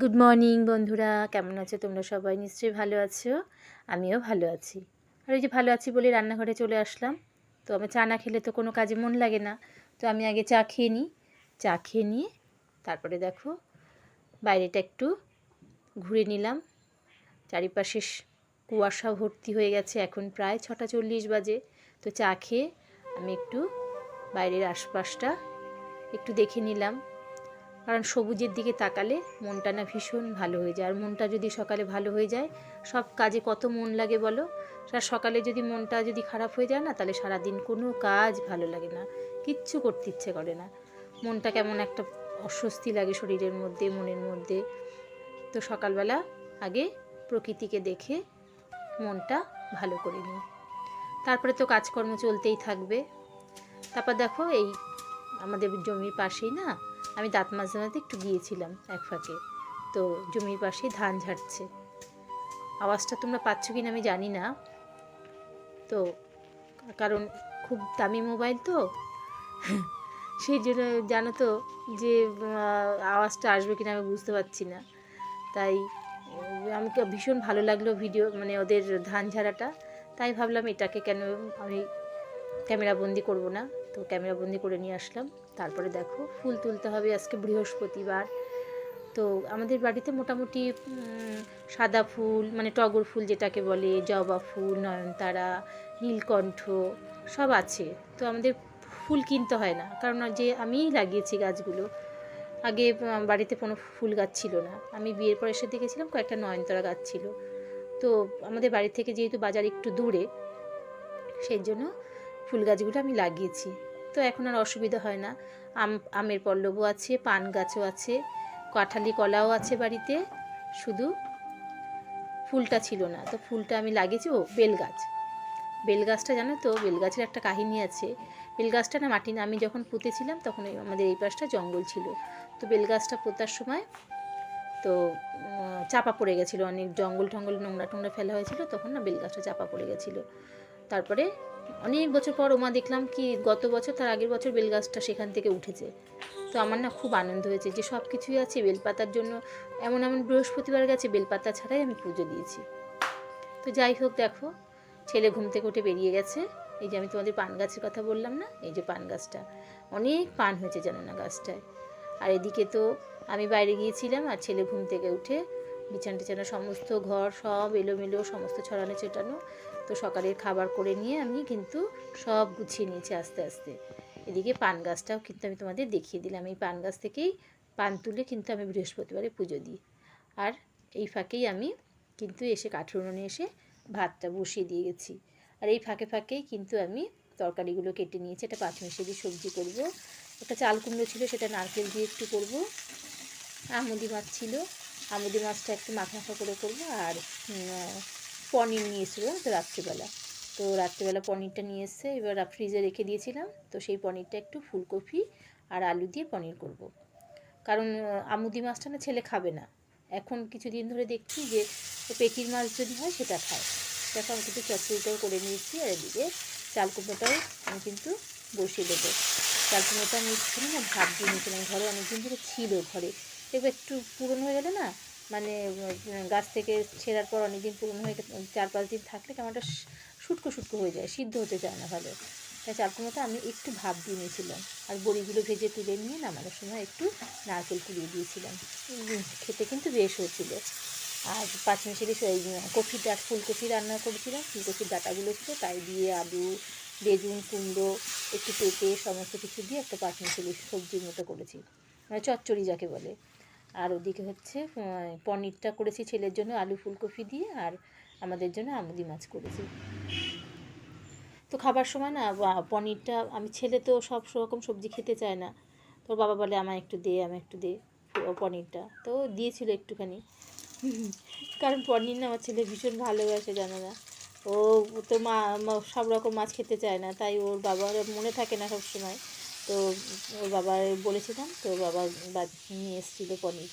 Good morning বন্ধুরা। কেমন আছো তোমরা সবাই? নিশ্চয়ই ভালো আছো। আমিও ভালো আছি। আর ওই যে ভালো আছি বলে রান্নাঘরে চলে আসলাম। তো আমি চা না খেলে তো কোনো কাজে মন লাগে না। তো আমি আগে চা খেয়ে নিই। চা খেয়ে নিয়ে তারপরে দেখো, বাইরেটা একটু ঘুরে নিলাম। চারিপাশে কুয়াশা ভর্তি হয়ে গেছে। এখন প্রায় ছটা চল্লিশ বাজে। তো চা খেয়ে আমি একটু বাইরের আশপাশটা একটু দেখে নিলাম। কারণ সবুজের দিকে তাকালে মনটা না ভীষণ ভালো হয়ে যায়। আর মনটা যদি সকালে ভালো হয়ে যায়, সব কাজে কত মন লাগে বলো? আর সকালে যদি মনটা যদি খারাপ হয়ে যায় না, তাহলে সারাদিন কোনো কাজ ভালো লাগে না। কিচ্ছু করতে ইচ্ছে করে না। মনটা কেমন একটা অস্বস্তি লাগে শরীরের মধ্যে, মনের মধ্যে। তো সকালবেলা আগে প্রকৃতিকে দেখে মনটা ভালো করে নিই। তারপরে তো কাজকর্ম চলতেই থাকবে। তারপর দেখো এই আমাদের জমির পাশেই না আমি দাঁত মাঝে মাঝে একটু গিয়েছিলাম এক ফাঁকে। তো জমির পাশেই ধান ঝাড়ছে। আওয়াজটা তোমরা পাচ্ছ কি না আমি জানি না। তো কারণ খুব দামি মোবাইল তো। সেই জন্য জানো তো যে আওয়াজটা আসবে কিনা আমি বুঝতে পারছি না। তাই আমাকে ভীষণ ভালো লাগল ভিডিও মানে ওদের ধান ঝাড়াটা। তাই ভাবলাম এটাকে কেন আমি ক্যামেরা বন্দি করব না। তো ক্যামেরা বন্দি করে নিয়ে আসলাম। তারপরে দেখো, ফুল তুলতে হবে আজকে বৃহস্পতিবার। তো আমাদের বাড়িতে মোটামুটি সাদা ফুল মানে টগর ফুল যেটাকে বলে, জবা ফুল, নয়নতারা, নীলকণ্ঠ, সব আছে। তো আমাদের ফুল কিনতে হয় না। কারণ যে আমিই লাগিয়েছি গাছগুলো, আগে বাড়িতে কোনো ফুল গাছ ছিল না। আমি বিয়ের পর এসে দেখেছিলাম কয়েকটা নয়নতারা গাছ ছিল। তো আমাদের বাড়ি থেকে যেহেতু বাজার একটু দূরে, সেই জন্য ফুল গাছগুলো আমি লাগিয়েছি। তো এখন আর অসুবিধা হয় না। আম, আমের পল্লবও আছে, পান গাছও আছে, কাঁঠালি কলাও আছে বাড়িতে। শুধু ফুলটা ছিল না, তো ফুলটা আমি লাগিয়েছি। ও বেল গাছ বেল গাছটা জানো তো বেল গাছের একটা কাহিনী আছে। বেল গাছটা না মাটি না আমি যখন পুঁতেছিলাম তখন আমাদের এই পাশটা জঙ্গল ছিল। তো বেল গাছটা পোতার সময় তো চাপা পড়ে গেছিল। অনেক জঙ্গল টঙ্গল নোংরা টোংরা ফেলা হয়েছিল, তখন না বেল গাছটা চাপা পড়ে গেছিল। তারপরে অনেক বছর পর ওমা দেখলাম কি গত বছর তার আগের বছর বেলগাছটা সেখান থেকে উঠেছে। তো আমার না খুব আনন্দ হয়েছে যে সব কিছুই আছে, বেলপাতার জন্য এমন এমন বৃহস্পতিবার গেছে, বেলপাতা ছাড়াই আমি পুজো দিয়েছি। তো যাই হোক দেখো, ছেলে ঘুম থেকে উঠে বেরিয়ে গেছে। এই যে আমি তোমাদের পান গাছের কথা বললাম না? এই যে পান গাছটা। অনেক পান হয়েছে জানো না গাছটায়। আর এদিকে তো আমি বাইরে গিয়েছিলাম আর ছেলে ঘুম থেকে উঠে বিছানা টিছানা সমস্ত ঘর সব এলোমেলো, সমস্ত ছড়ানো ছেটানো তো সকালের খাবার করে নিয়ে আমি কিন্তু সব গুছিয়ে নিয়েছি আস্তে আস্তে। এদিকে পান গাছটাও কিন্তু আমি তোমাদের দেখিয়ে দিলাম। এই পান গাছ থেকেই পান তুলে কিন্তু আমি বৃহস্পতিবারে পুজো দিই। আর এই ফাঁকেই আমি কিন্তু এসে কাঠুরনে এসে ভাতটা বসিয়ে দিয়ে গেছি। আর এই ফাঁকে ফাঁকেই কিন্তু আমি তরকারিগুলো কেটে নিয়েছি। একটা পাঁচমিশে দিয়ে সবজি করব। একটা চাল কুমড়ো ছিল, সেটা নারকেল দিয়ে একটু করব। আমুদি মাছ ছিল। আমুদি মাছটা একটু মাখা মাখা করে করব। আর পনির নিয়ে এসেছিল তো রাত্রিবেলা। তো রাত্রিবেলা পনিরটা নিয়ে এসছে এবার ফ্রিজে রেখে দিয়েছিলাম। তো সেই পনিরটা একটু ফুলকপি আর আলু দিয়ে পনির করব। কারণ আমুদি মাছটা না ছেলে খাবে না। এখন কিছুদিন ধরে দেখছি যে পেটির মাছ যদি হয় সেটা খায়। দেখো আমি কিন্তু চচ্চড়িটাও করে নিয়েছি আর এদিকে চাল কুমড়োটাও আমি কিন্তু বসিয়ে দেবো। চাল কুমড়োটা আমি না ভাত দিয়ে নিয়েছিলাম। ঘরে অনেকদিন ধরে ছিল ঘরে। এবার একটু পুরনো হয়ে গেলে না মানে গাছ থেকে ছেঁড়ার পর অনেকদিন পুরনো হয়ে চার পাঁচ দিন থাকলে কেমনটা শুটকো শুটকো হয়ে যায়, সিদ্ধ হতে চায় না ভালো। তাই চাল কুমড়োটা আমি একটু ভাপ দিয়ে নিয়েছিলাম। আর বড়িগুলো ভেজে তুলে নিয়ে নামানোর সময় একটু নারকেল কুড়িয়ে দিয়েছিলাম। খেতে কিন্তু বেশ হয়েছিল। আর পাঁচ মিশালি কফির ডাট, ফুলকপি রান্না করেছিলাম, ফুলকপির ডাটাগুলো ছিল, তাই দিয়ে আলু, বেগুন, কুমড়ো, একটু পেঁপে, সমস্ত কিছু দিয়ে একটা পাঁচ মিশালি সবজির মতো করেছি। মানে চচ্চড়ি যাকে বলে। আর ওদিকে হচ্ছে পনিরটা করেছি ছেলের জন্য, আলু ফুলকপি দিয়ে আর আমাদের জন্য আমুদি মাছ করেছি। তো খাবার সময় না পনিরটা, আমি ছেলে তো সব রকম সবজি খেতে চায় না। তোর বাবা বলে, আমায় একটু দে আমি একটু দে পনিরটা। তো দিয়েছিল একটুখানি। কারণ পনির না আমার ছেলে ভীষণ ভালোবাসে, জানো না। ও তো মা, মা- সব রকম মাছ খেতে চায় না, তাই ওর বাবার মনে থাকে না সব সময়। তো ওর বাবার বলেছিলাম, তো বাবা বা- নিয়ে এসেছিল পনির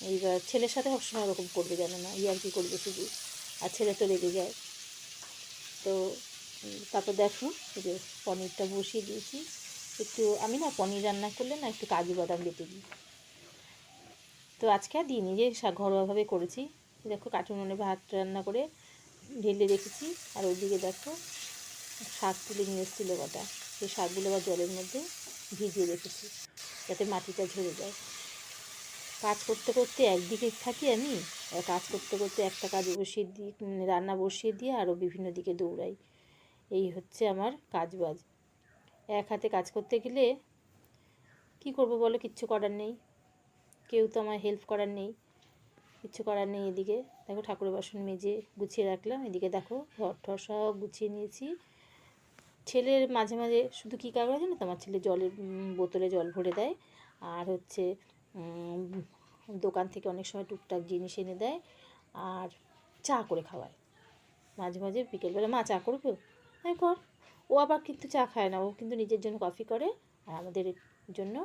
এইবার ছেলের সাথে সবসময় ওরকম করবে জানো না, ইয়ার কি করবে শুধু। আর ছেলে তো রেগে যায়। তো তারপর দেখো যে পনিরটা বসিয়ে দিয়েছি। একটু আমি না পনির রান্না করলে না একটু কাজু বাদাম বেটে দিই। তো আজকে আর দিইনি যে ঘরোয়াভাবে করেছি। দেখো কাঠুন মনে ভাত রান্না করে ঢেলে রেখেছি। আর ওইদিকে দেখো শাক তুলে নিয়ে এসেছিল কটা। সেই শাকগুলো আবার জলের মধ্যে ভিজিয়ে রেখেছি, যাতে মাটিটা ঝরে যায়। কাজ করতে করতে একদিকে থাকি আমি, আর কাজ করতে করতে একটা কাজ বসিয়ে দিই রান্না বসিয়ে দিয়ে আরও বিভিন্ন দিকে দৌড়াই। এই হচ্ছে আমার কাজ বাজ এক হাতে কাজ করতে গেলে কি করব বলো? কিচ্ছু করার নেই। কেউ তো আমার হেল্প করার নেই। কিচ্ছু করার নেই এদিকে। দেখো ঠাকুরের বাসন মেজে গুছিয়ে রাখলাম। এদিকে দেখো ঘর ঠর সব গুছিয়ে নিয়েছি। ছেলের মাঝে মাঝে শুধু কী কাজ করে জানো তো? আমার ছেলে জলের বোতলে জল ভরে দেয়। আর হচ্ছে দোকান থেকে অনেক সময় টুকটাক জিনিস এনে দেয়। আর চা করে খাওয়ায়। মাঝে মাঝে বিকেলবেলা, মা, চা করবে? হ্যাঁ কর। ও আবার কিন্তু চা খায় না। ও কিন্তু নিজের জন্য কফি করে আর আমাদের জন্য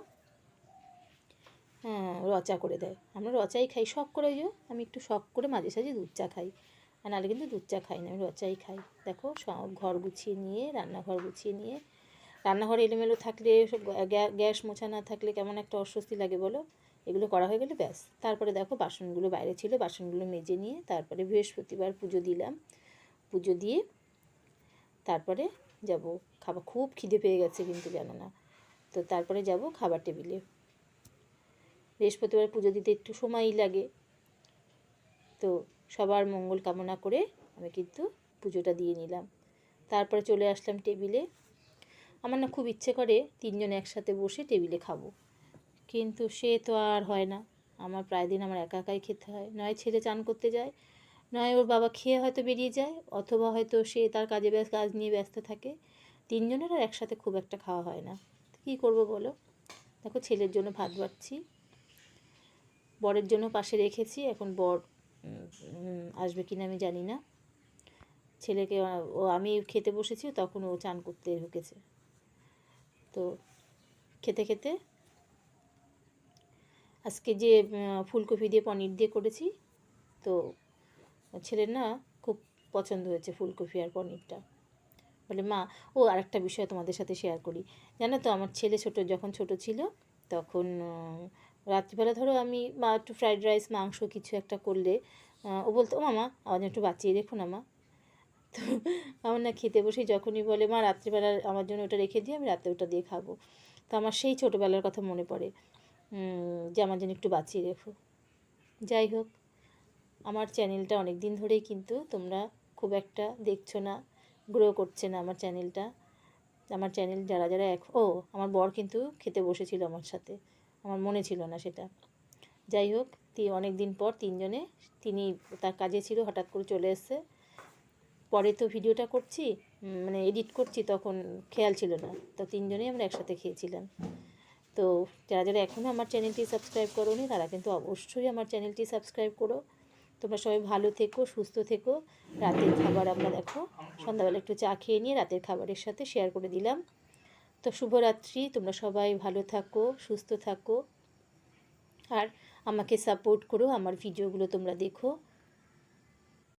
হ্যাঁ রচা করে দেয়। আমরা রচাই খাই, শখ করে, যে আমি একটু শখ করে মাঝে সাঝে দুধ চা খাই। আর নাহলে কিন্তু দুধ চা খাই না, আমি রচাই খাই। দেখো, সব ঘর গুছিয়ে নিয়ে, রান্নাঘর গুছিয়ে নিয়ে, রান্নাঘর এলোমেলো থাকলে গ্যাস মোছা না থাকলে কেমন একটা অস্বস্তি লাগে বলো? এগুলো করা হয়ে গেলে ব্যাস। তারপরে দেখো, বাসনগুলো বাইরে ছিল, বাসনগুলো মেজে নিয়ে, তারপরে বৃহস্পতিবার পুজো দিলাম। পুজো দিয়ে তারপরে যাব। খাবার খুব খিদে পেয়ে গেছে কিন্তু, জানো না। তো তারপরে যাব খাবার টেবিলে। বৃহস্পতিবার পুজো দিতে একটু সময়ই লাগে। তো সবার মঙ্গল কামনা করে আমি কিন্তু পুজোটা দিয়ে নিলাম। তারপরে চলে আসলাম টেবিলে। আমার না খুব ইচ্ছে করে তিনজন একসাথে বসে টেবিলে খাব। কিন্তু সে তো আর হয় না। আমার প্রায় দিন আমার একা একাই খেতে হয়। নয় ছেলে চান করতে যায়, নয় ওর বাবা খেয়ে হয়তো বেরিয়ে যায়, অথবা হয়তো সে তার কাজে ব্যস্ত কাজ নিয়ে ব্যস্ত থাকে। তিনজনের আর একসাথে খুব একটা খাওয়া হয় না। কী করব বলো? দেখো ছেলের জন্য ভাত বাড়ছি বরের জন্য পাশে রেখেছি, এখন বর আসবে কিনা আমি জানি না। ছেলেকে, ও, আমি খেতে বসেছি, তখন ও চান করতে ঢুকেছে। তো খেতে খেতে আজকে যে ফুলকপি দিয়ে পনির দিয়ে করেছি, তো ছেলের না খুব পছন্দ হয়েছে ফুলকপি আর পনিরটা। বলে, মা, ও আরেকটা বিষয় তোমাদের সাথে শেয়ার করি। জানো তো, আমার ছেলে ছোট, যখন ছোট ছিল, তখন রাত্রিবেলা ধরো আমি মা একটু ফ্রাইড রাইস মাংস কিছু একটা করলে ও বলতো, ও মামা আমার একটু বাঁচিয়ে রেখো না মা। তো আমার না খেতে বসে যখনই বলে, মা, রাত্রিবেলা আমার জন্য ওটা রেখে দিয়ে আমি রাতে ওটা দিয়ে খাব। তো আমার সেই ছোটোবেলার কথা মনে পড়ে যে আমার জন্য একটু বাঁচিয়ে রেখো। যাই হোক, আমার চ্যানেলটা অনেক দিন ধরেই কিন্তু তোমরা খুব একটা দেখছ না গ্রো করছে না আমার চ্যানেলটা। আমার চ্যানেল যারা যারা এক, ও, আমার বর কিন্তু খেতে বসেছিল আমার সাথে। আমার মনে ছিল না সেটা। যাই হোক অনেক দিন পর তিনজনে, তিনি তার কাজে ছিল, হঠাৎ করে চলে এসছে। পরে তো ভিডিওটা করছি মানে এডিট করছি, তখন খেয়াল ছিল না। তো তিনজনেই আমরা একসাথে খেয়েছিলাম। তো যারা যারা এখনও আমার চ্যানেলটি সাবস্ক্রাইব করোনি, তারা কিন্তু অবশ্যই আমার চ্যানেলটি সাবস্ক্রাইব করো। তোমরা সবাই ভালো থেকো, সুস্থ থেকো। রাতের খাবার আমরা দেখো। সন্ধ্যাবেলা একটু চা খেয়ে নিয়ে রাতের খাবারের সাথে শেয়ার করে দিলাম। তো শুভরাত্রি, তোমরা সবাই ভালো থাকো, সুস্থ থাকো, আর আমাকে সাপোর্ট করো আমার ভিডিওগুলো তোমরা দেখো।